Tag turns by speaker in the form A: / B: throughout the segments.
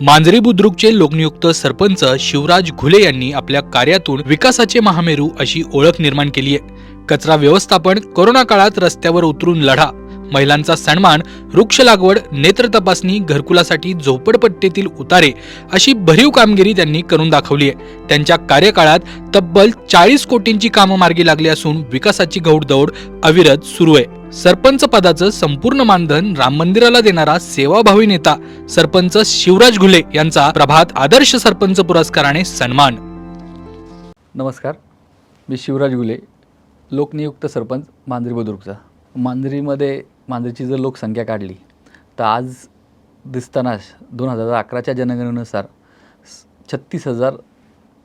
A: मांजरी बुद्रुकचे लोकनियुक्त सरपंच शिवराज घुले यांनी आपल्या कार्यातून विकासाचे महामेरू अशी ओळख निर्माण केली आहे. कचरा व्यवस्थापन कोरोना काळात रस्त्यावर उतरून लढा महिलांचा सन्मान वृक्ष लागवड नेत्र तपासणी घरकुलासाठी झोपडपट्टीतील उतारे अशी भरीव कामगिरी त्यांनी करून दाखवली आहे. त्यांच्या कार्यकाळात तब्बल चाळीस कोटींची कामं मार्गी लागली असून विकासाची घौडदौड अविरत सुरू आहे. सरपंच पदाचं संपूर्ण मानधन राम मंदिराला देणारा सेवाभावी नेता सरपंच शिवराज घुले यांचा प्रभात आदर्श सरपंच पुरस्काराने सन्मान.
B: नमस्कार. मी शिवराज घुले लोकनियुक्त सरपंच मांजरी बुद्रुकचा. मांजरीमध्ये मांजरीची जर लोकसंख्या काढली तर आज दिसताना दोन हजार अकराच्या जनगणनेनुसार छत्तीस हजार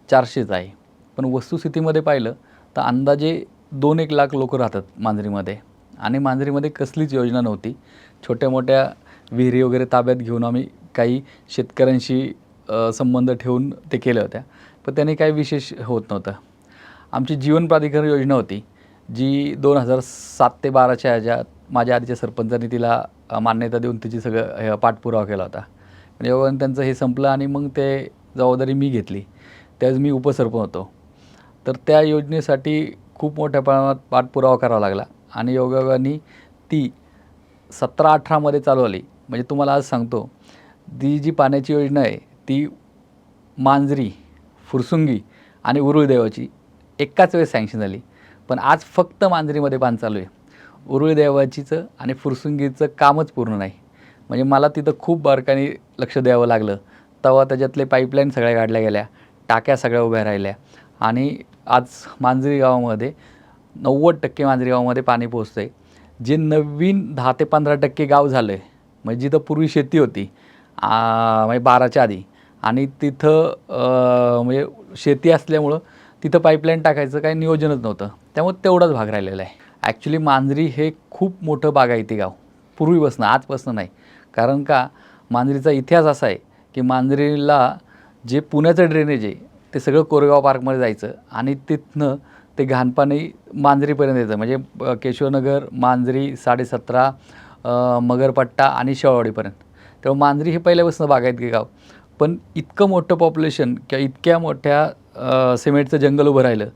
B: चारशेच आहे. पण वस्तुस्थितीमध्ये पाहिलं तर अंदाजे दोन एक लाख लोक राहतात मांजरीमध्ये. आणि मांजरीमध्ये कसलीच योजना नव्हती. छोट्या मोठ्या विहिरी वगैरे ताब्यात घेऊन आम्ही काही शेतकऱ्यांशी संबंध ठेवून ते केल्या होत्या. पण त्याने काही विशेष होत नव्हतं. आमची जीवन प्राधिकरण योजना होती जी दोन हजार सात ते बाराच्या ह्याच्यात माझ्या आधीच्या सरपंचांनी तिला मान्यता देऊन तिची सगळं हे पाठपुरावा केला होता. म्हणजे पण योगाने त्यांचं हे संपलं आणि मग ते जबाबदारी मी घेतली त्यावेळेस मी उपसरपंच होतो. तर त्या योजनेसाठी खूप मोठ्या प्रमाणात पाठपुरावा करावा लागला. आणि योगायोगाने ती सतरा अठरामध्ये चालू आली. म्हणजे तुम्हाला आज सांगतो ती जी पाण्याची योजना आहे ती मांजरी फुरसुंगी आणि उरुळ देवाची एकाच वेळेस सँक्शन झाली. पण आज फक्त मांजरीमध्ये बांध चालू आहे. उरुळदेवाचीचं आणि फुरसुंगीचं कामच पूर्ण नाही. म्हणजे मला तिथं खूप बारकाने लक्ष द्यावं लागलं. तेव्हा त्याच्यातले पाईपलाईन सगळ्या काढल्या गेल्या टाक्या सगळ्या उभ्या राहिल्या आणि आज मांजरी गावामध्ये नव्वद टक्के मांजरी गावामध्ये पाणी पोचतं आहे जे नवीन दहा ते पंधरा टक्के गाव झालं आहे म्हणजे जिथं पूर्वी शेती होती म्हणजे बाराच्या आधी आणि तिथं म्हणजे शेती असल्यामुळं तिथं पाईपलाईन टाकायचं काही नियोजनच नव्हतं. त्यामुळे तेवढाच भाग राहिलेला आहे. ॲक्च्युली मांजरी हे खूप मोठं बागायती गाव. पूर्वीपासनं आजपासनं नाही. कारण का मांजरीचा इतिहास असा आहे की मांजरीला जे पुण्याचं ड्रेनेज आहे ते सगळं कोरेगाव पार्कमध्ये जायचं आणि तिथनं ते घाणपाणी मांजरीपर्यंत येतं. म्हणजे केशवनगर मांजरी साडेसतरा मगरपट्टा आणि शेवावाडीपर्यंत तेव्हा मांजरी हे पहिल्यापासून बागायत गाव. पण इतकं मोठं पॉप्युलेशन किंवा इतक्या मोठ्या सिमेंटचं जंगल उभं राहिलं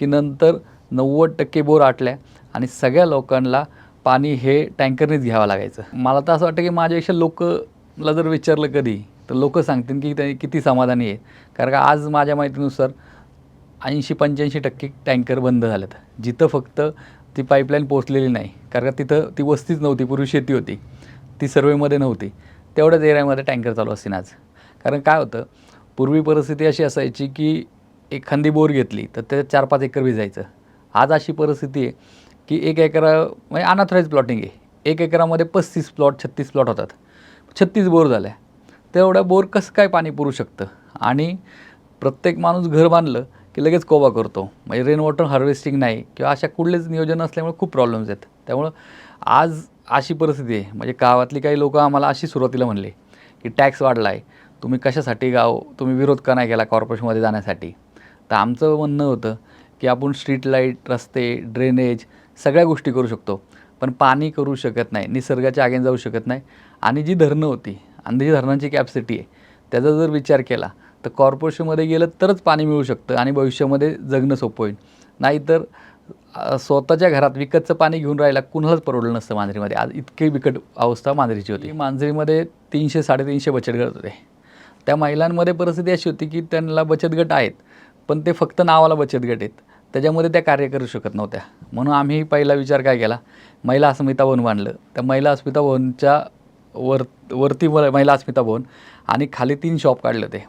B: की नंतर नव्वद टक्के बोर आटल्या आणि सगळ्या लोकांना पाणी हे टँकरनेच घ्यावं लागायचं. मला तर असं वाटतं की माझ्यापेक्षा लोकला जर विचारलं कधी तर लोक सांगतील की ते किती समाधानी आहे कारण का आज माझ्या माहितीनुसार ऐंशी पंच्याऐंशी टक्के टँकर बंद झालेत. जिथं फक्त ती पाईपलाईन पोचलेली नाही कारण का तिथं ती वस्तीच नव्हती पूर्वी शेती होती. ती सर्वेमध्ये नव्हती. तेवढ्याच एरियामध्ये टँकर चालू असतील आज. कारण काय होतं पूर्वी परिस्थिती अशी असायची की एखादी बोर घेतली तर त्याच्यात चार पाच एकर भिजायचं. आज अशी परिस्थिती आहे की एक एकरा म्हणजे अनाथराईज प्लॉटिंग आहे. एक एकरामध्ये पस्तीस प्लॉट छत्तीस प्लॉट होतात. छत्तीस बोर झाल्या. तेवढ्या बोर कसं काय पाणी पुरू शकतं? आणि प्रत्येक माणूस घर बांधलं की लगेच कोबा करतो. म्हणजे रेन वॉटर हार्वेस्टिंग नाही किंवा अशा कुठलेच नियोजन असल्यामुळे खूप प्रॉब्लेम्स आहेत त्यामुळं आज अशी परिस्थिती आहे. म्हणजे गावातली काही लोक आम्हाला अशी सुरुवातीला म्हणले की टॅक्स वाढला आहे तुम्ही कशासाठी गाव तुम्ही विरोध का नाही केला कॉर्पोरेशनमध्ये जाण्यासाठी? तर आमचं म्हणणं होतं की आपण स्ट्रीट लाइट रस्ते ड्रेनेज सगळ्या गोष्टी करू शकतो. पण पाणी करू शकत नाही. निसर्गाच्या आगेन जाऊ शकत नाही. आणि जी धरणं होती आणि जी धरणांची कॅपॅसिटी आहे त्याचा जर विचार केला तर कॉर्पोरेशनमध्ये गेलं तरच पाणी मिळू शकतं आणि भविष्यामध्ये जगणं सोपं होईल. नाहीतर स्वतःच्या घरात विकतचं पाणी घेऊन राहायला कुणालाच परवडलं नसतं मांजरीमध्ये. आज इतकी बिकट अवस्था मांजरीची होती. मांजरीमध्ये तीनशे साडेतीनशे बचत गट होते. त्या महिलांमध्ये परिस्थिती अशी होती की त्यांना बचत गट आहेत पण ते फक्त नावाला बचत गट आहेत. त्याच्यामध्ये त्या कार्य करू शकत नव्हत्या. म्हणून आम्ही पहिला विचार काय केला? महिला अस्मिता भवन बांधलं. त्या महिला अस्मिता भवनच्या वर वरती व- महिला अस्मिता भवन आणि खाली तीन शॉप काढले होते.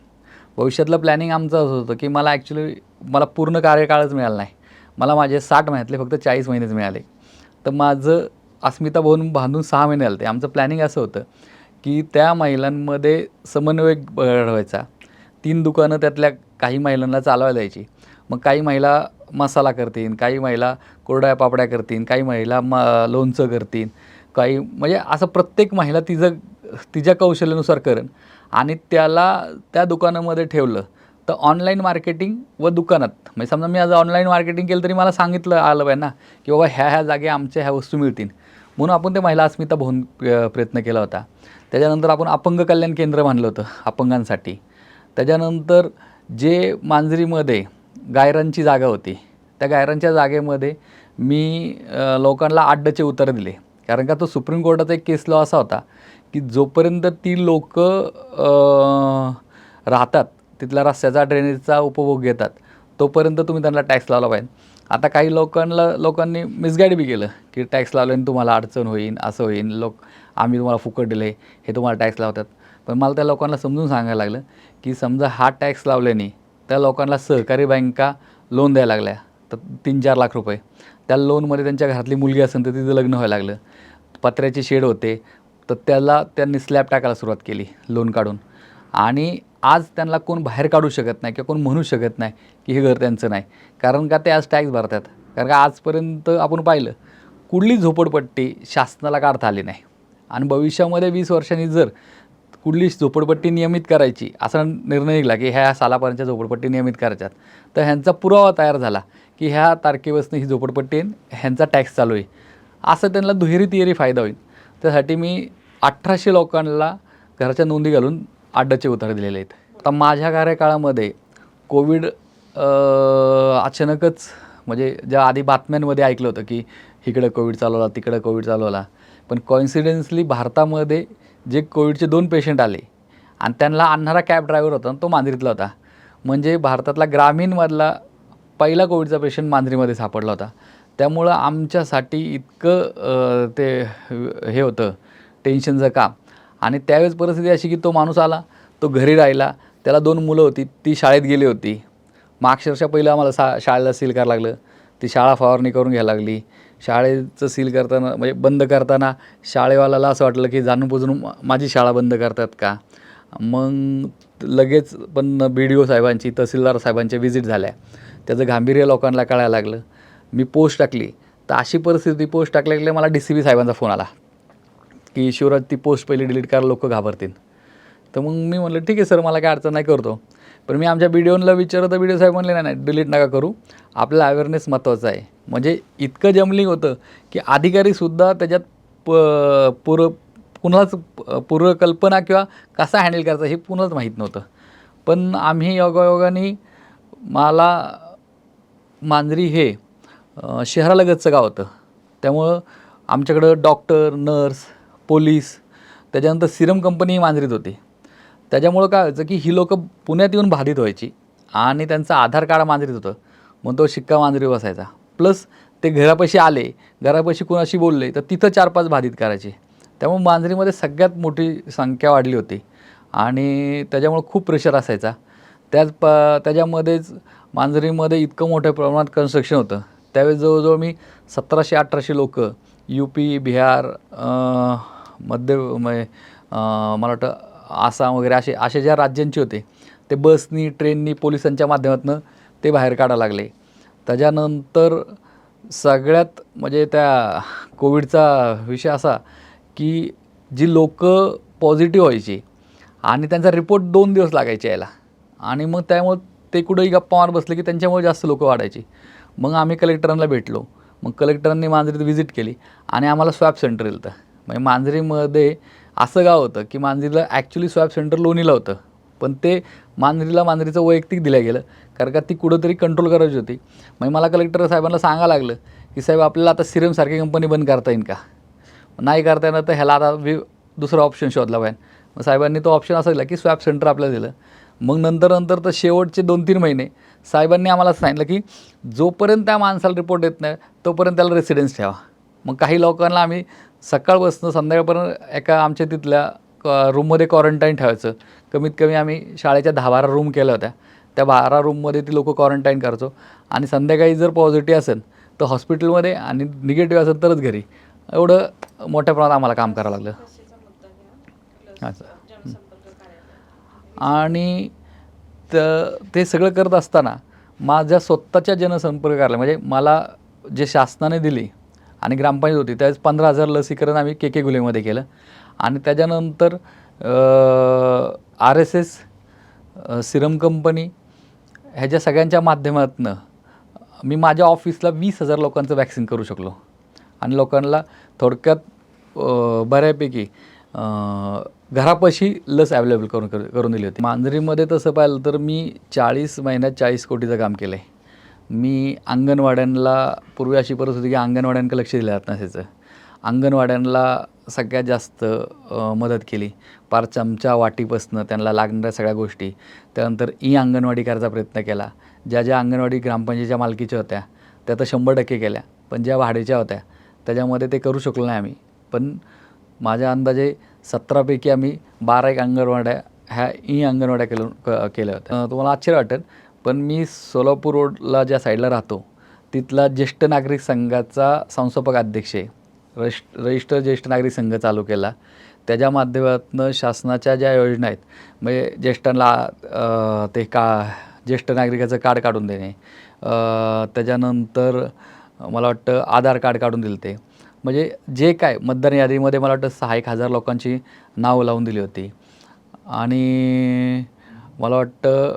B: भविष्यातलं प्लॅनिंग आमचं असं होतं की मला ॲक्च्युली मला पूर्ण कार्यकाळच मिळाला नाही. मला माझे साठ महिन्यातले फक्त चाळीस महिनेच मिळाले. तर माझं अस्मिता भवन बांधून सहा महिने आले ते आमचं प्लॅनिंग असं होतं की त्या महिलांमध्ये समन्वय घडवायचा. तीन दुकानं त्यातल्या काही महिलांना चालवायला द्यायची. मग काही महिला मसाला करतील काही महिला कोरड्या पापड्या करतील काही महिला म लोणचं करतील. काही म्हणजे असं प्रत्येक महिला तिचं तिच्या कौशल्यानुसार करेन आणि त्याला त्या दुकानामध्ये ठेवलं. तर ऑनलाईन मार्केटिंग व दुकानात. म्हणजे समजा मी आज ऑनलाईन मार्केटिंग केलं तरी मला सांगितलं आलं पाहिजे ना की बाबा ह्या ह्या जागे आमच्या ह्या वस्तू मिळतील. म्हणून आपण ते महिला अस्मिता भवन प्रयत्न केला होता. त्याच्यानंतर आपण अपंग कल्याण केंद्र बांधलं होतं अपंगांसाठी. त्याच्यानंतर जे मांजरीमध्ये गायरांची जागा होती त्या गायरांच्या जागेमध्ये मी लोकांना आड्डचे उत्तर दिले. कारण का तो सुप्रीम कोर्टाचा एक केस लॉ असा होता की जोपर्यंत ती लोक राहतात तिथल्या रस्त्याचा ड्रेनेजचा उपभोग घेतात तोपर्यंत तुम्ही त्यांना टॅक्स लावला पाहिजे. आता काही लोकांना लोकांनी मिसगाईड बी केलं की टॅक्स लावल्याने तुम्हाला अडचण होईल असं होईल लोक आम्ही तुम्हाला फुकट दिले हे तुम्हाला टॅक्स लावतात. पण मला त्या लोकांना समजून सांगायला लागलं की समजा हा टॅक्स लावल्याने त्या लोकांना सहकारी बँका लोन द्यायला लागल्या तर तीन चार लाख रुपये. त्या लोनमध्ये त्यांच्या घरातली मुलगी असेल तर तिचं लग्न व्हायला लागलं. पत्र्याचे शेड होते तर त्याला त्यांनी स्लॅब टाकायला सुरुवात केली लोन काढून. आणि आज त्यांना कोण बाहेर काढू शकत नाही किंवा कोण म्हणू शकत नाही की हे घर त्यांचं नाही. कारण का ते आज टॅक्स भरतात? कारण का आजपर्यंत आपण पाहिलं कुठली झोपडपट्टी शासनाला काढता आली नाही. आणि भविष्यामध्ये वीस वर्षांनी जर कुठली झोपडपट्टी नियमित करायची असा निर्णय निघाला की ह्या सालापर्यंतच्या झोपडपट्टी नियमित करायच्यात तर ह्यांचा पुरावा तयार झाला की ह्या तारखेपासून ही झोपडपट्टी ह्यांचा टॅक्स चालू आहे. असं त्यांना दुहेरी तिहेरी फायदा होईल. त्यासाठी मी अठराशे लोकांना घराच्या नोंदी घालून आड्डाचे उतार दिलेले आहेत. आता माझ्या कार्यकाळामध्ये कोविड अचानकच म्हणजे ज्या आधी बातम्यांमध्ये ऐकलं होतं की इकडं कोविड चालवला तिकडं कोविड चालवला पण कॉन्सिडेन्सली भारतामध्ये जे कोविडचे दोन पेशंट आले आणि त्यांना आणणारा कॅब ड्रायव्हर होता तो मांजरीतला होता. म्हणजे भारतातला ग्रामीणमधला पहिला कोविडचा पेशंट मांजरीमध्ये सापडला होता. त्यामुळं आमच्यासाठी इतकं ते हे होतं टेन्शनचं काम. आणि त्यावेळेस परिस्थिती अशी की तो माणूस आला तो घरी राहिला त्याला दोन मुलं होती ती शाळेत गेली होती. मग अक्षरशः पहिलं आम्हाला सा शाळेला सील करायला लागलं. ती शाळा फवारणी करून घ्यायला लागली. शाळेचं सील करताना म्हणजे बंद करताना शाळेवाल्याला असं वाटलं की जाणून बुजून माझी शाळा बंद करतात का? मग लगेच पण बी डी ओ साहेबांची तहसीलदार साहेबांच्या व्हिजिट झाल्या. त्याचं गांभीर्य लोकांना कळायला लागलं. मी पोस्ट टाकली. तर अशी परिस्थिती पोस्ट टाकल्या मला डी सी बी साहेबांचा फोन आला. की शिवराज ती पोस्ट पहिली डिलीट करायला लोक घाबरतील. तर मग मी म्हटलं ठीक आहे सर मला काय अडचण नाही करतो. पण मी आमच्या बीडीओनला विचारलं तर बीडीओ साहेब म्हणले नाही नाही डिलीट नका करू. आपला अवेअरनेस महत्त्वाचा आहे. म्हणजे इतकं जमलिंग होतं की अधिकारीसुद्धा त्याच्यात प पूर्व कुणालाच प- पूर्वकल्पना किंवा कसा हँडल करायचा हे पुन्हाच माहीत नव्हतं. पण आम्ही योगायोगाने मला मांजरी हे शहरालगतचं गाव होतं. त्यामुळं आमच्याकडं डॉक्टर नर्स पोलीस त्याच्यानंतर सिरम कंपनी मांजरीत होती. त्याच्यामुळं काय व्हायचं की ही लोकं पुण्यात येऊन बाधित व्हायची आणि त्यांचं आधार कार्ड मांजरीत होतं. मग तो शिक्का मांजरी बसायचा. प्लस ते घरापाशी आले घरापाशी कोणाशी बोलले तर तिथं चार पाच बाधित करायचे. त्यामुळे मांजरीमध्ये सगळ्यात मोठी संख्या वाढली होती. आणि त्याच्यामुळं खूप प्रेशर असायचा. त्याच प त्याच्यामध्येच मांजरीमध्ये इतकं मोठ्या प्रमाणात कन्स्ट्रक्शन होतं. त्यावेळेस जवळजवळ मी सतराशे अठराशे लोक यू पी बिहार मध्य म्हणजे, मला वाटतं आसाम वगैरे असे असे ज्या राज्यांचे होते ते बसनी ट्रेननी पोलिसांच्या माध्यमातून ते बाहेर काढायला लागले. त्याच्यानंतर सगळ्यात म्हणजे त्या कोविडचा विषय असा की जी लोक पॉझिटिव्ह व्हायची आणि त्यांचा रिपोर्ट दोन दिवस लागायचे यायला आणि मग त्यामुळे ते कुठेही गप्पा मार बसले की त्यांच्यामुळे जास्त लोक वाढायची. मग आम्ही कलेक्टरांना भेटलो. मग कलेक्टरांनी मांजरीत व्हिजिट केली आणि आम्हाला स्वॅब सेंटर येतं म्हणजे मांजरीमध्ये असं गाव होतं की मांजरीला ॲक्च्युली स्वॅप सेंटर लोणीला होतं. पण ते मांजरीला मांजरीचं वैयक्तिक दिलं गेलं कारण का ती कुठंतरी कंट्रोल करायची होती. मग मला कलेक्टर साहेबांना सांगायला लागलं की साहेब आपल्याला आता सिरमसारखी कंपनी बंद करता येईल का? नाही करता येणार तर ह्याला आता वि दुसरा ऑप्शन शोधला पाहिजे मग साहेबांनी तो ऑप्शन असा दिला की स्वॅप सेंटर आपल्याला दिलं. मग नंतर नंतर तर शेवटचे दोन तीन महिने साहेबांनी आम्हाला सांगितलं की जोपर्यंत त्या माणसाला रिपोर्ट येत नाही तोपर्यंत त्याला रेसिडेन्स ठेवा. मग काही लोकांना आम्ही सकाळपासून संध्याकाळपर्यंत एका आमच्या तिथल्या क- रूममध्ये क्वारंटाईन ठेवायचं. कमीत कमी आम्ही शाळेच्या दहा बारा रूम केल्या होत्या. त्या बारा रूममध्ये ती लोकं क्वारंटाईन करायचो. आणि संध्याकाळी जर पॉझिटिव्ह असेल तर हॉस्पिटलमध्ये आणि निगेटिव्ह असेल तरच घरी. एवढं मोठ्या प्रमाणात आम्हाला काम करावं लागलं. अच्छा. आणि तर ते सगळं करत असताना माझ्या स्वतःच्या जनसंपर्काला म्हणजे मला जे शासनाने दिली आणि ग्रामपंचायत होती त्यावेळेस पंधरा हजार लसीकरण आम्ही के के गुलेमध्ये केलं. आणि त्याच्यानंतर R S S serum company ह्याच्या सगळ्यांच्या माध्यमातून मी माझ्या ऑफिसला वीस हजार लोकांचं वॅक्सिन करू शकलो. आणि लोकांना थोडक्यात बऱ्यापैकी घरापाशी लस अवेलेबल करून करून दिली होती. मांजरीमध्ये तसं पाहिलं तर मी चाळीस महिन्यात चाळीस कोटीचं काम केलं आहे मी अंगणवाड्यांना पूर्वी अशी परत होती की अंगणवाड्यांकडे लक्ष दिलं जात नसायचं. अंगणवाड्यांना सगळ्यात जास्त मदत केली. पार चमचा वाटीपासनं त्यांना लागणाऱ्या सगळ्या गोष्टी. त्यानंतर ई अंगणवाडी करायचा प्रयत्न केला. ज्या ज्या अंगणवाडी ग्रामपंचायतीच्या मालकीच्या होत्या त्या तर शंभर टक्के केल्या. पण ज्या भाडेच्या होत्या त्याच्यामध्ये ते करू शकलो नाही आम्ही. पण माझ्या अंदाजे सतरापैकी आम्ही बारा एक अंगणवाड्या ह्या ई अंगणवाड्या केलं क- केल्या होत्या. तुम्हाला आश्चर्य वाटेल पण मी सोलापूर रोडला ज्या साईडला राहतो तिथला ज्येष्ठ नागरिक संघाचा संस्थापक अध्यक्ष आहे. रजिस्ट रजिस्टर ज्येष्ठ नागरिक संघ चालू केला. त्याच्या माध्यमातून शासनाच्या ज्या योजना आहेत म्हणजे ज्येष्ठांना ते का ज्येष्ठ नागरिकाचं कार्ड काढून देणे त्याच्यानंतर मला वाटतं आधार कार्ड काढून दिलं ते. म्हणजे जे काय मतदार यादीमध्ये मला वाटतं सहा एक हजार लोकांची नावं लावून दिली होती. आणि मला वाटतं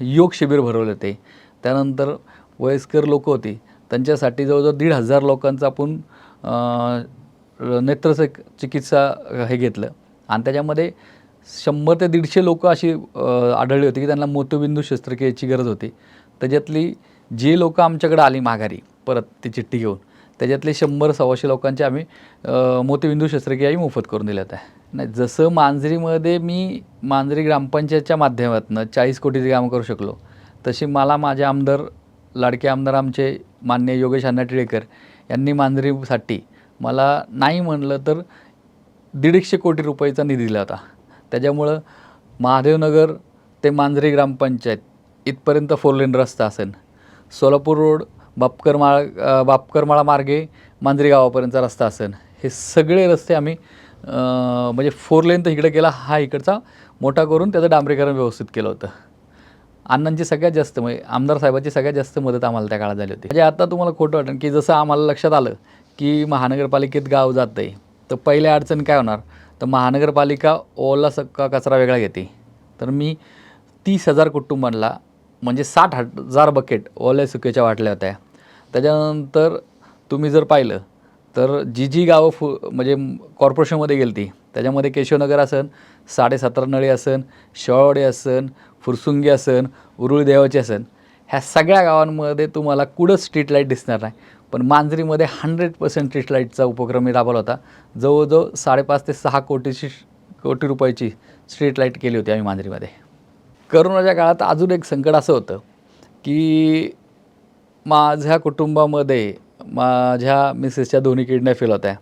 B: योग शिबिर भरवले होते. त्यानंतर वयस्कर लोक होती. त्यांच्यासाठी जवळजवळ दीड हजार लोकांचं आपण नेत्र चिकित्सा हे घेतलं. आणि त्याच्यामध्ये शंभर ते दीडशे लोक अशी आढळली होती की त्यांना मोतबिंदू शस्त्रक्रियेची गरज होती. त्याच्यातली जी लोकं आमच्याकडे आली माघारी परत ती चिठ्ठी घेऊन त्याच्यातले शंभर सव्वाशे लोकांचे आम्ही मोतीबिंदू शस्त्रक्रियाही मोफत करून दिल्या होत्या नाही जसं मांजरीमध्ये मी मांजरी ग्रामपंचायतच्या माध्यमातून चाळीस कोटीचे काम करू शकलो तशी मला माझे आमदार लाडके आमदार आमचे मान्य योगेश अण्णा टिळेकर यांनी मांजरीसाठी मला नाही म्हणलं तर दीडशे कोटी रुपयाचा निधी दिला होता. त्याच्यामुळं महादेवनगर ते मांजरी ग्रामपंचायत इथपर्यंत फोर लेन रस्ता असेल सोलापूर रोड बापकरमाळ बापकरमाळा मार्गे मांजरी गावापर्यंतचा रस्ता असेल. हे सगळे रस्ते आम्ही म्हणजे फोर लेन तर इकडे गेला हा इकडचा. मोठा करून त्याचं डांबरीकरण व्यवस्थित केलं होतं. अण्णांची सगळ्यात जास्त म्हणजे आमदार साहेबांची सगळ्यात जास्त मदत आम्हाला त्या काळात झाली होती. म्हणजे आता तुम्हाला खोटं वाटेल की जसं आम्हाला लक्षात आलं की महानगरपालिकेत गाव जात आहे तर पहिल्या अडचण काय होणार? तर महानगरपालिका ओला सक्का कचरा वेगळा घेते. तर मी तीस हजार कुटुंबांना म्हणजे साठ हजार बकेट ओल्या सुकेच्या वाटल्या होत्या. त्याच्यानंतर तुम्ही जर पाहिलं तर जी जी गावं फु म्हणजे कॉर्पोरेशनमध्ये गेली ती त्याच्यामध्ये केशवनगर असन साडेसतरा नळी असन शेवावडे असन फुरसुंगी असन उरुळी देवाची असन ह्या सगळ्या गावांमध्ये तुम्हाला कुठंच स्ट्रीट लाइट दिसणार नाही. पण मांजरीमध्ये हंड्रेड पर्सेंट स्ट्रीट लाईटचा उपक्रम मी राबवला होता. जवळजवळ साडेपाच ते सहा कोटीची कोटी रुपयाची स्ट्रीट लाइट केली होती आम्ही मांजरीमध्ये. करोनाच्या काळात अजून एक संकट असं होतं की माझ्या कुटुंबामध्ये माझ्या मिसेसच्या दोन्ही किडन्या फेल होत्या.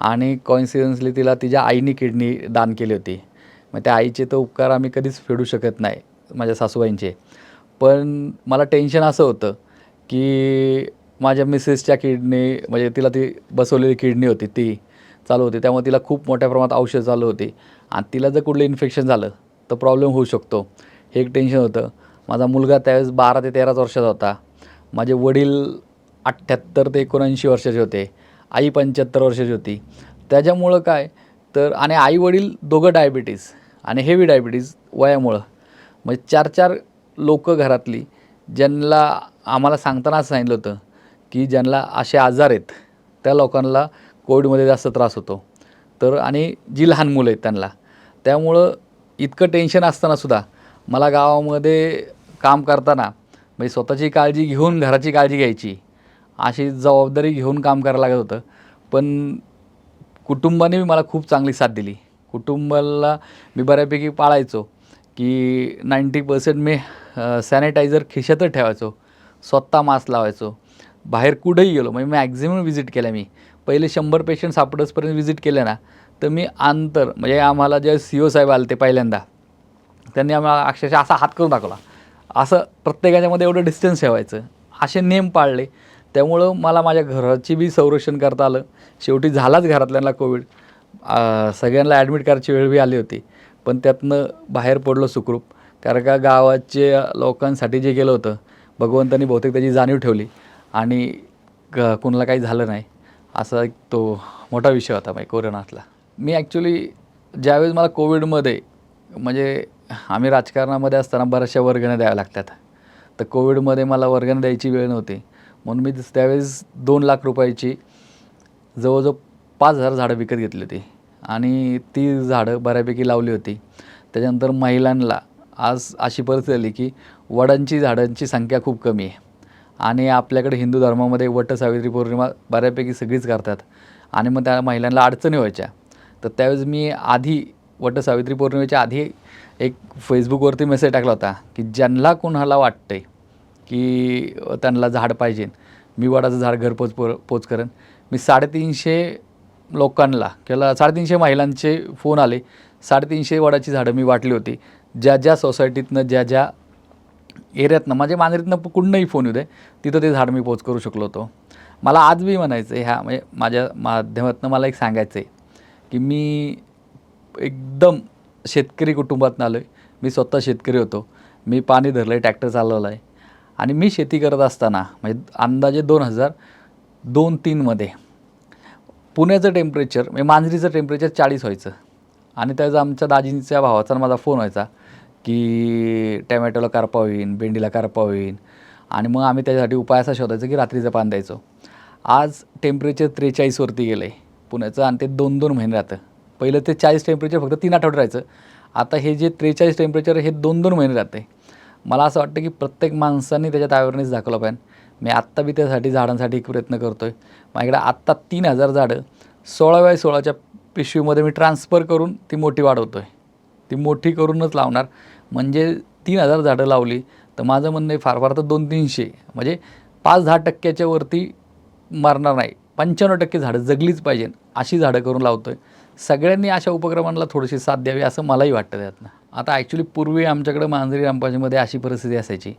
B: आणि कॉन्सिडन्सली तिला तिच्या आईने किडनी दान केली होती. मग त्या आईचे तर उपकार आम्ही कधीच फेडू शकत नाही माझ्या सासूबाईंचे. पण मला टेन्शन असं होतं की माझ्या मिसेसच्या किडनी म्हणजे तिला ती बसवलेली किडनी होती ती चालू होती. त्यामुळे तिला खूप मोठ्या प्रमाणात औषध चालू होती. आणि तिला जर कुठलं इन्फेक्शन झालं तर प्रॉब्लेम होऊ शकतो. हे एक टेन्शन होतं. माझा मुलगा त्यावेळेस बारा ते तेराच वर्षाचा होता. माझे वडील अठ्ठ्याहत्तर ते एकोणऐंशी वर्षाचे होते. आई पंच्याहत्तर वर्षाची होती. त्याच्यामुळं काय? तर आणि आई वडील दोघं डायबिटीज आणि हेवी डायबिटीज वयामुळं. म्हणजे चार चार लोक घरातली ज्यांना आम्हाला सांगताना असं सांगितलं होतं की ज्यांना असे आजार आहेत त्या लोकांना कोविडमध्ये जास्त त्रास होतो. तर आणि जी लहान मुलं आहेत त्यांना. त्यामुळं इतकं टेन्शन असतानासुद्धा मला गावामध्ये काम करताना म्हणजे स्वतःची काळजी घेऊन घराची काळजी घ्यायची. अशी जबाबदारी घेऊन काम करायला लागत होतं. पण कुटुंबाने मला खूप चांगली साथ दिली. कुटुंबाला मी बऱ्यापैकी पाळायचो की नाईंटी पर्सेंट मी सॅनिटायझर खिशातच ठेवायचो. स्वतः मास्क लावायचो. बाहेर कुठंही गेलो. म्हणजे मॅक्झिमम व्हिजिट केल्या मी. पहिले शंभर पेशंट सापडसपर्यंत व्हिजिट केले ना तर मी अंतर म्हणजे आम्हाला जे सी ओ साहेब आले ते पहिल्यांदा त्यांनी आम्हाला अक्षरशः असा हात करून दाखवला. असं प्रत्येकाच्यामध्ये एवढं डिस्टन्स ठेवायचं. असे नेम पाळले. त्यामुळं मला माझ्या घराची बी संरक्षण करता आलं. शेवटी झालाच घरातल्यांना कोविड सगळ्यांना ॲडमिट करायची वेळ बी आली होती. पण त्यातनं बाहेर पडलो सुखरूप. कारण का गावाचे लोकांसाठी जे केलं होतं भगवंतांनी बहुतेक त्याची जाणीव ठेवली. आणि क कोणाला काही झालं नाही. असा एक तो मोठा विषय होता माझ्या कोरोनातला. मी ॲक्च्युली ज्यावेळेस मला कोविडमध्ये म्हणजे आम्ही राजकारणामध्ये असताना बऱ्याचशा वर्गण्या द्याव्या लागतात. तर कोविडमध्ये मला वर्गणं द्यायची वेळ नव्हती. म्हणून मी त्यावेळेस दोन लाख रुपयाची जवळजवळ पाच हजार झाडं विकत घेतली होती. आणि ती झाडं बऱ्यापैकी लावली होती. त्याच्यानंतर महिलांना आज अशी परिस्थिती आली की वडांची झाडांची संख्या खूप कमी आहे. आणि आपल्याकडे हिंदू धर्मामध्ये वट सावित्री पौर्णिमा बऱ्यापैकी सगळीच करतात. आणि मग त्या महिलांना अडचणी व्हायच्या. तर त्यावेळेस मी आधी वटसावित्री पौर्णिमेच्या आधी एक फेसबुकवरती मेसेज टाकला होता की ज्यांना कोणाला वाटतंय की त्यांना झाड पाहिजे मी वडाचं झाड घरपोच पो पोच करेन. मी साडेतीनशे लोकांना किंवा साडेतीनशे महिलांचे फोन आले. साडेतीनशे वडाची झाडं मी वाटली होती. ज्या ज्या सोसायटीतनं ज्या ज्या एरियातनं म्हणजे मांजरीतनं कुठनंही फोन येऊ दे तिथं ते झाड मी पोच करू शकलो होतो. मला आज बी म्हणायचं आहे ह्या म्हणजे माझ्या माध्यमातून मला एक सांगायचं आहे की मी एकदम शेतकरी कुटुंबातून आलो आहे मी स्वतः शेतकरी होतो. मी पाणी धरलं आहे ट्रॅक्टर चालवलं आहे आणि मी शेती करत असताना म्हणजे अंदाजे दोन हजार दोन तीनमध्ये पुण्याचं टेम्परेचर म्हणजे मांजरीचं टेम्परेचर चाळीस व्हायचं. आणि त्याचा आमच्या दाजींच्या भावाचा आणि माझा फोन व्हायचा की टॅमॅटोला करपा होईन भेंडीला करपा होईन. आणि मग आम्ही त्याच्यासाठी उपाय असा शोधायचो की रात्रीचं पान द्यायचो. आज टेम्परेचर त्रेचाळीसवरती गेलं आहे पुण्याचं आणि ते दोन दोन महिने राहतं. पहिलं ते चाळीस टेम्परेचर फक्त तीन आठवडे राहायचं. आता हे जे त्रेचाळीस टेम्परेचर हे दोन दोन महिने राहते मला असं वाटतं की प्रत्येक माणसांनी त्याच्यात अवेअरनेस दाखवला पाहिजे. मी आत्ता बी त्यासाठी झाडांसाठी एक प्रयत्न करतो आहे माझ्याकडे आत्ता तीन हजार झाडं सोळा बाय सोळाच्या पिशवीमध्ये मी ट्रान्सफर करून ती मोठी वाढवतो आहे ती मोठी करूनच लावणार. म्हणजे तीन हजार झाडं लावली तर माझं म्हणणं आहे फार फार तर दोन तीनशे. म्हणजे पाच दहा टक्क्याच्या वरती मारणार नाही. पंच्याण्णव टक्के झाडं जगलीच पाहिजे अशी झाडं करून लावतो आहे सगळ्यांनी अशा उपक्रमांना थोडीशी साथ द्यावी असं मलाही वाटतं त्यातनं. आता ॲक्च्युली पूर्वी आमच्याकडे मांजरी रामपाजीमध्ये अशी परिस्थिती असायची.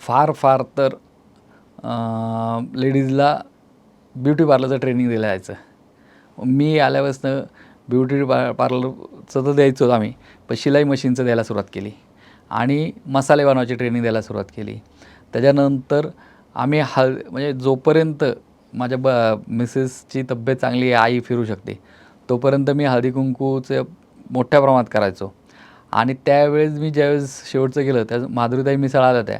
B: फार फार तर लेडीजला ब्युटी पार्लरचं ट्रेनिंग दिलं जायचं. मी आल्यापासनं ब्युटी पा पार्लरचं तर द्यायचो आम्ही पण शिलाई मशीनचं द्यायला सुरुवात केली. आणि मसाले बनवायची ट्रेनिंग द्यायला सुरुवात केली. त्याच्यानंतर आम्ही हल म्हणजे जोपर्यंत माझ्या ब मिसेसची तब्येत चांगली आहे आई फिरू शकते तोपर्यंत मी हळदी कुंकूचं मोठ्या प्रमाणात करायचो. आणि त्यावेळेस मी ज्यावेळेस शेवटचं गेलं त्या माधुरीताई मिसळ आल्या त्या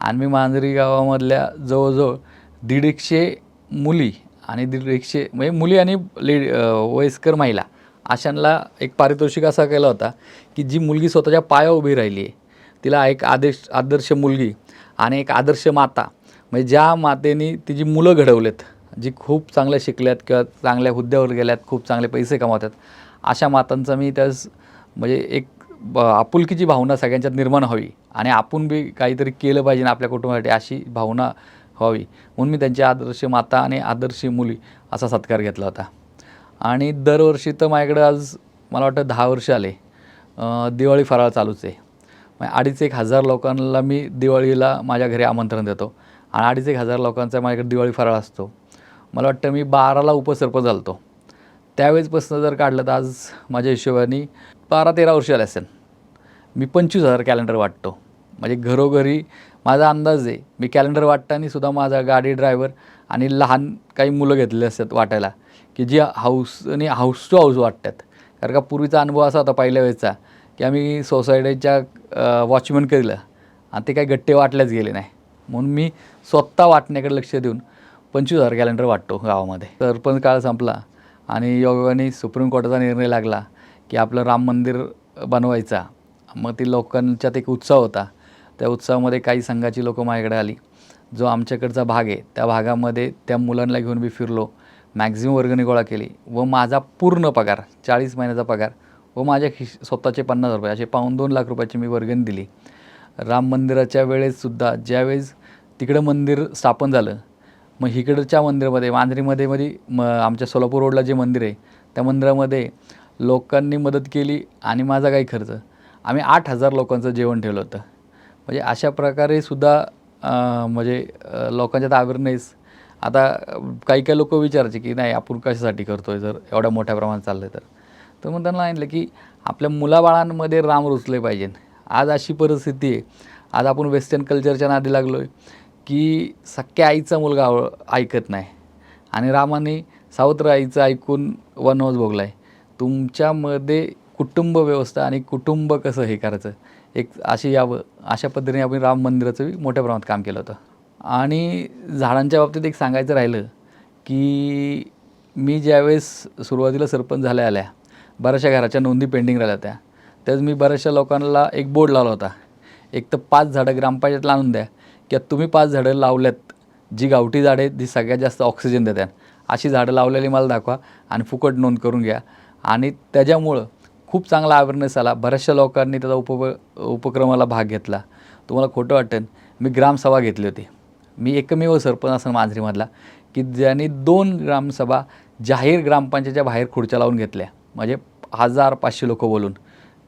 B: आणि मी मांजरी गावामधल्या जवळजवळ दीड एकशे मुली आणि दीड एकशे म्हणजे मुली आणि लेडी वयस्कर महिला अशांना एक पारितोषिक असा केला होता की जी मुलगी स्वतःच्या पाया उभी राहिली आहे तिला एक आदेश आदर्श मुलगी आणि एक आदर्श माता. म्हणजे ज्या मातेने तिची मुलं घडवलेत जी खूप चांगल्या शिकल्यात किंवा चांगल्या हुद्द्यावर गेल्यात खूप चांगले पैसे कमावतात. अशा मातांचा मी त्यास म्हणजे एक ब आपुलकीची भावना सगळ्यांच्यात निर्माण व्हावी आणि आपण बी काहीतरी केलं पाहिजे आपल्या कुटुंबासाठी अशी भावना व्हावी. म्हणून मी त्यांची आदर्श माता आणि आदर्श मुली असा सत्कार घेतला होता. आणि दरवर्षी तर माझ्याकडं आज मला वाटतं दहा वर्ष आले. दिवाळी फराळ चालूच आहे. मग अडीच एक हजार लोकांना मी दिवाळीला माझ्या घरी आमंत्रण देतो. आणि अडीच एक हजार लोकांचा माझ्याकडे दिवाळी फराळ असतो. मला वाटतं मी बाराला उपसरपंच झालतो. त्यावेळेसपासून जर काढलं तर आज माझ्या हिशोबाने बारा तेरा वर्ष आले असेल. मी पंचवीस हजार कॅलेंडर वाटतो. म्हणजे घरोघरी माझा अंदाज आहे मी कॅलेंडर वाटताना सुद्धा माझा गाडी ड्रायव्हर आणि लहान काही मुलं घेतले असतात वाटायला की जी हाऊस आणि हाऊस टू हाऊस वाटतात. कारण का पूर्वीचा अनुभव असा होता पहिल्या वेळेचा की आम्ही सोसायटीच्या वॉचमन केलं आणि ते काही गट्टे वाटल्याच गेले नाही. म्हणून मी स्वतः वाटण्याकडे लक्ष देऊन पंचवीस हजार कॅलेंडर वाटतो गावामध्ये. सरपंच काळ संपला आणि योगाने सुप्रीम कोर्टाचा निर्णय लागला की आपलं राम मंदिर बनवायचा. मग ती लोकांच्यात एक उत्साह होता. त्या उत्साहामध्ये काही संघाची लोकं माझ्याकडे आली. जो आमच्याकडचा भाग आहे त्या भागामध्ये त्या मुलांना घेऊन मी फिरलो. मॅक्झिमम वर्गणी गोळा केली व माझा पूर्ण पगार चाळीस महिन्याचा पगार व माझ्या खिश स्वतःचे पन्नास रुपये असे पाऊन दोन लाख रुपयाची मी वर्गणी दिली. राम मंदिराच्या वेळेससुद्धा ज्यावेळेस तिकडं मंदिर स्थापन झालं मग इकडच्या मंदिरामध्ये मांजरीमध्ये मध्ये म आमच्या सोलापूर रोडला जे मंदिर आहे त्या मंदिरामध्ये लोकांनी मदत केली आणि माझा काही खर्च. आम्ही आठ हजार लोकांचं जेवण ठेवलं होतं. म्हणजे अशा प्रकारे सुद्धा म्हणजे लोकांच्या लोकांच्यात अवेअरनेस आता काही काही लोक विचारायचे की नाही आपण कशासाठी करतो आहे जर एवढ्या मोठ्या प्रमाणात चाललं आहे तर. तर मग त्यांना सांगितलं की आपल्या मुलाबाळांमध्ये राम रुचले पाहिजे आज अशी परिस्थिती आहे. आज आपण वेस्टर्न कल्चरच्या नादी लागलो आहे की सख्या आईचा मुलगा आव- ऐकत नाही. आणि रामाने सावत्र आईचं ऐकून वनवास भोगला आहे तुमच्यामध्ये कुटुंब व्यवस्था आणि कुटुंब कसं हे करायचं? एक अशी यावं अशा पद्धतीने आपण राम मंदिराचं मोठ्या प्रमाणात काम केलं होतं. आणि झाडांच्या बाबतीत एक सांगायचं राहिलं की मी ज्यावेळेस सुरुवातीला सरपंच झाल्या आल्या बऱ्याचशा घराच्या नोंदी पेंडिंग राहिल्या त्या त्याच मी बऱ्याचशा लोकांना एक बोर्ड लावला होता. एक तर पाच झाडं ग्रामपंचायतला आणून द्या किंवा तुम्ही पाच झाडं लावल्यात जी गावठी झाडं आहेत जी सगळ्यात जास्त ऑक्सिजन देतात. अशी झाडं लावलेली मला दाखवा आणि फुकट नोंद करून घ्या. आणि त्याच्यामुळं खूप चांगला अवेअरनेस आला. बऱ्याचशा लोकांनी त्याचा उप उपक्रमाला भाग घेतला. तुम्हाला खोटं वाटेल मी ग्रामसभा घेतली होती. मी एकमेव सरपंच असं मांजरीमधला की ज्यांनी दोन ग्रामसभा जाहीर ग्रामपंचायतच्या बाहेर खुर्च्या लावून घेतल्या. म्हणजे हजार पाचशे लोकं बोलून.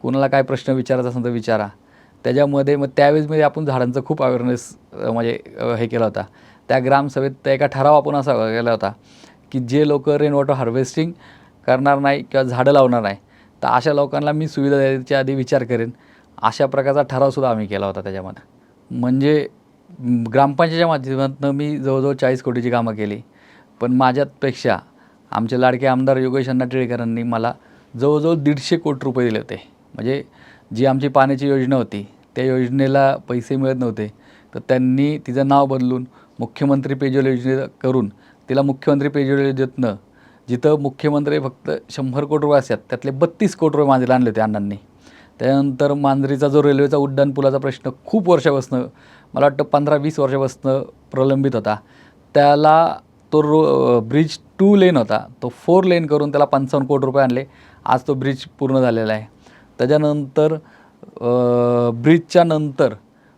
B: कुणाला काय प्रश्न विचारायचा असेल तर विचारा. त्याच्यामध्ये मग त्यावेळेस मी आपण झाडांचं खूप अवेअरनेस म्हणजे हे केला होता. त्या ग्रामसभेत त्या एका ठराव आपण असा केला होता की जे लोक रेन वॉटर हार्वेस्टिंग करणार नाही किंवा झाडं लावणार नाही तर अशा लोकांना मी सुविधा द्यायच्या आधी विचार करेन. अशा प्रकारचा ठरावसुद्धा आम्ही केला होता त्याच्यामध्ये. म्हणजे ग्रामपंचायतच्या माध्यमातून मी जवळजवळ चाळीस कोटीची कामं केली. पण माझ्यापेक्षा आमचे लाडके आमदार योगेश अण्णा टिळेकरांनी मला जवळजवळ दीडशे कोटी रुपये दिले होते. म्हणजे जी आमची पाण्याची योजना होती त्या योजनेला पैसे मिळत नव्हते. तर त्यांनी तिचं नाव बदलून मुख्यमंत्री पेयजल योजने करून तिला मुख्यमंत्री पेयजल योजनेतनं जिथं मुख्यमंत्री फक्त शंभर कोटी रुपये असतात त्यातले बत्तीस कोटी रुपये मांजरीला आणले होते अण्णांनी. त्यानंतर मांजरीचा जो रेल्वेचा उड्डाण पुलाचा प्रश्न खूप वर्षापासून मला वाटतं पंधरा वीस वर्षापासून प्रलंबित होता. त्याला तो रो ब्रिज टू लेन होता. तो फोर लेन करून त्याला पंचावन्न कोटी रुपये आणले. आज तो ब्रिज पूर्ण झालेला आहे. त्याच्यानंतर ब्रिजच्या नंतर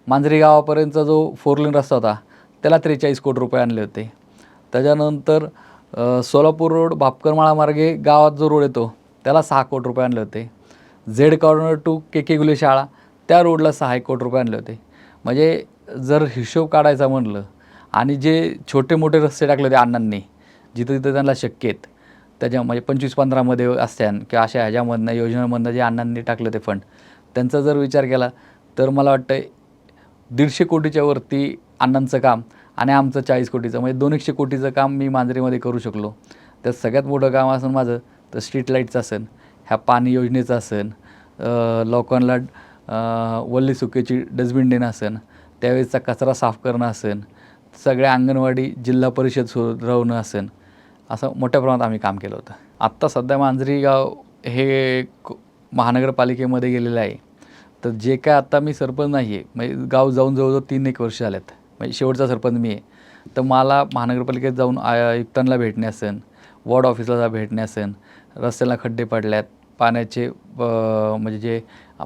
B: मांजरी गावापर्यंतचा जो फोर लेन रस्ता होता त्याला त्रेचाळीस कोटी रुपये आणले होते. त्याच्यानंतर सोलापूर रोड भापकरमाळा मार्गे गावात जो रोड येतो त्याला सहा कोटी रुपये आणले होते. Z corner to K K Gule शाळा त्या रोडला सहा एक कोटी रुपये आणले होते. म्हणजे जर हिशोब काढायचा म्हणलं आणि जे छोटे मोठे रस्ते टाकले होते अण्णांनी जिथं तिथं त्यांना शक्य आहेत त्याच्या म्हणजे पंचवीस पंधरामध्ये असत्यान किंवा अशा ह्याच्यामधनं योजनांमधनं जे अण्णांनी टाकले होते फंड त्यांचा जर विचार केला तर मला वाटतं दीडशे कोटीच्या वरती अण्णांचं काम आणि आमचं चाळीस कोटीचं म्हणजे दोन एकशे कोटीचं काम मी मांजरीमध्ये करू शकलो. त्यात सगळ्यात मोठं काम असेल माझं तर स्ट्रीट लाईटचं असेल ह्या पाणी योजनेचं असेल लोकांना वल्ली सुकेची डस्टबिन देणं असेल त्यावेळेसचा कचरा साफ करणं असेल सगळ्या अंगणवाडी जिल्हा परिषद सुधारवणं असेल असं मोठ्या प्रमाणात आम्ही काम केलं होतं. आत्ता सध्या मांजरी गाव हे महानगरपालिकेमध्ये गेलेलं आहे. तर जे काय आता मी सरपंच नाही आहे म्हणजे गाव जाऊन जवळजवळ तीन एक वर्ष झाल्यात म्हणजे शेवटचा सरपंच मी आहे. तर मला महानगरपालिकेत जाऊन आयुक्तांना भेटणे असेल वॉर्ड ऑफिसला भेटणे असेल रस्त्याला खड्डे पडल्यात पाण्याचे म्हणजे जे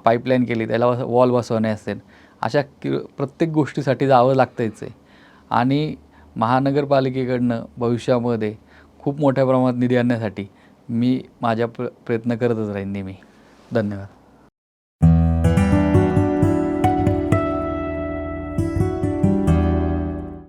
B: पाईपलाईन केली त्याला वॉल बसवणे असेल अशा कि प्रत्येक गोष्टीसाठी जावं लागतंच आहे. आणि महानगरपालिकेकडनं भविष्यामध्ये खूप मोठ्या प्रमाणात निधी आणण्यासाठी मी माझ्या प्र प्रयत्न करतच राहीन नेहमी. धन्यवाद.